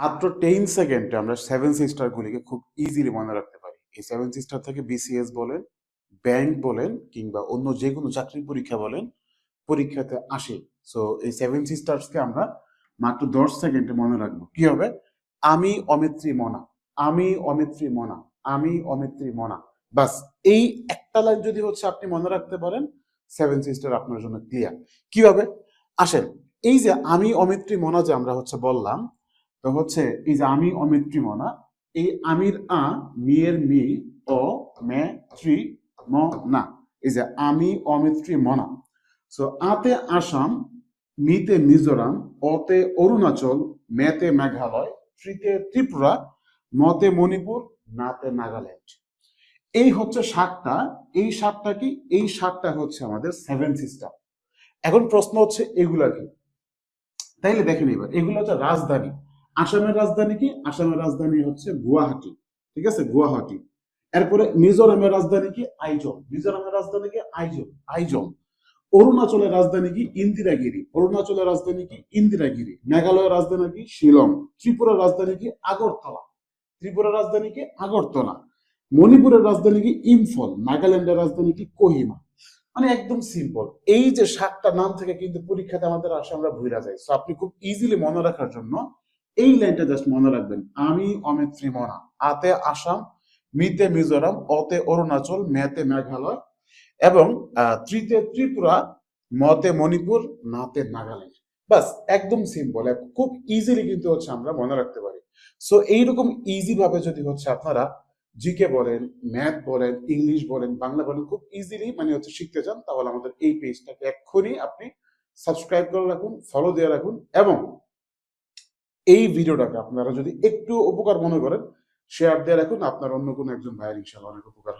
মাত্র টেন সেকেন্ডে আমরা সেভেন সিস্টার গুলিকে খুব ইজিলি মনে রাখতে পারি। এই সেভেন সিস্টার থেকে বিসিএস বলেন ব্যাংক বলেন, কিংবা অন্য যে কোনো চাকরির পরীক্ষা বলেন, পরীক্ষাতে আসে। সো এই সেভেন সিস্টার্সকে আমরা মাত্র দশ সেকেন্ডে মনে রাখব। কি হবে? আমি অমিত্রী মনা, আমি অমিত্রী মনা, আমি অমিত্রী মনা। বাস, এই একটা লাইন যদি হচ্ছে আপনি মনে রাখতে পারেন সেভেন সিস্টার আপনার জন্য ক্লিয়ার কীভাবে আসেন, এই যে আমি অমিত্রী মনা যে আমরা হচ্ছে বললাম তো হচ্ছে এই যে আমি অমিত্রী মনা এই আমির আ, মিয়ের মি ও মে, ত্রি, ম, না। এই যে আমি অমিত্রী মনা সো আতে আসাম, মিতে মিজোরাম, অতে অরুণাচল, মেতে মেঘালয়, ত্রিতে ত্রিপুরা, মতে মণিপুর, নাতে নাগাল্যান্ড। এই হচ্ছে সাতটা, এই সাতটা কি? এই সাতটা হচ্ছে আমাদের সেভেন সিস্টার এখন প্রশ্ন হচ্ছে, এগুলা কি? তাইলে দেখেন এবার, এগুলো হচ্ছে রাজধানী। আসামের রাজধানী কি আসামের রাজধানী হচ্ছে গুয়াহাটি ঠিক আছে গুয়াহাটি এরপরে মিজোরামের রাজধানী কি আইজল মিজোরামের রাজধানী কি আইজল আইজল অরুণাচলের রাজধানী কি ইন্দিরাগিরি অরুণাচলের রাজধানী কি ইন্দিরাগিরি মেঘালয়ের রাজধানী কি শিলং ত্রিপুরার রাজধানী কি আগরতলা ত্রিপুরার রাজধানী কি আগরতলা মণিপুরের রাজধানী কি ইম্ফল নাগাল্যান্ডের রাজধানী কি কোহিমা মানে একদম সিম্পল এই যে সাতটা নাম থেকে কিন্তু পরীক্ষাতে আমাদের আসে আমরা ভুলে যাই সো আপনি খুব ইজিলি মনে রাখার জন্য এই লাইনটা জাস্ট মনে রাখবেন। আমি, অমিত, ত্রিমোনা। আতে আসাম, মিতে মিজোরাম, অতে অরুণাচল, মেতে মেঘালয় এবং ত্রিতে ত্রিপুরা, মতে মণিপুর, নাতে নাগাল্যান্ড। বাস, একদম সিম্পল খুব ইজিলি কিন্তু হচ্ছে আমরা মনে রাখতে পারি। সো এইরকম ইজি ভাবে যদি হচ্ছে আপনারা জিকে বলেন, ম্যাথ বলেন, ইংলিশ বলেন, বাংলা বলেন, খুব ইজিলি মানে হচ্ছে শিখতে চান, তাহলে আমাদের এই পেজটাকে এক্ষুনি আপনি সাবস্ক্রাইব করে রাখুন ফলো দিয়ে রাখুন এবং এই ভিডিওটাকে আপনারা যদি একটু উপকার মনে করেন শেয়ার দিয়ে রাখুন, আপনার অন্য কোনো একজন ভাইয়ের ইনশাল্লাহ অনেক উপকার।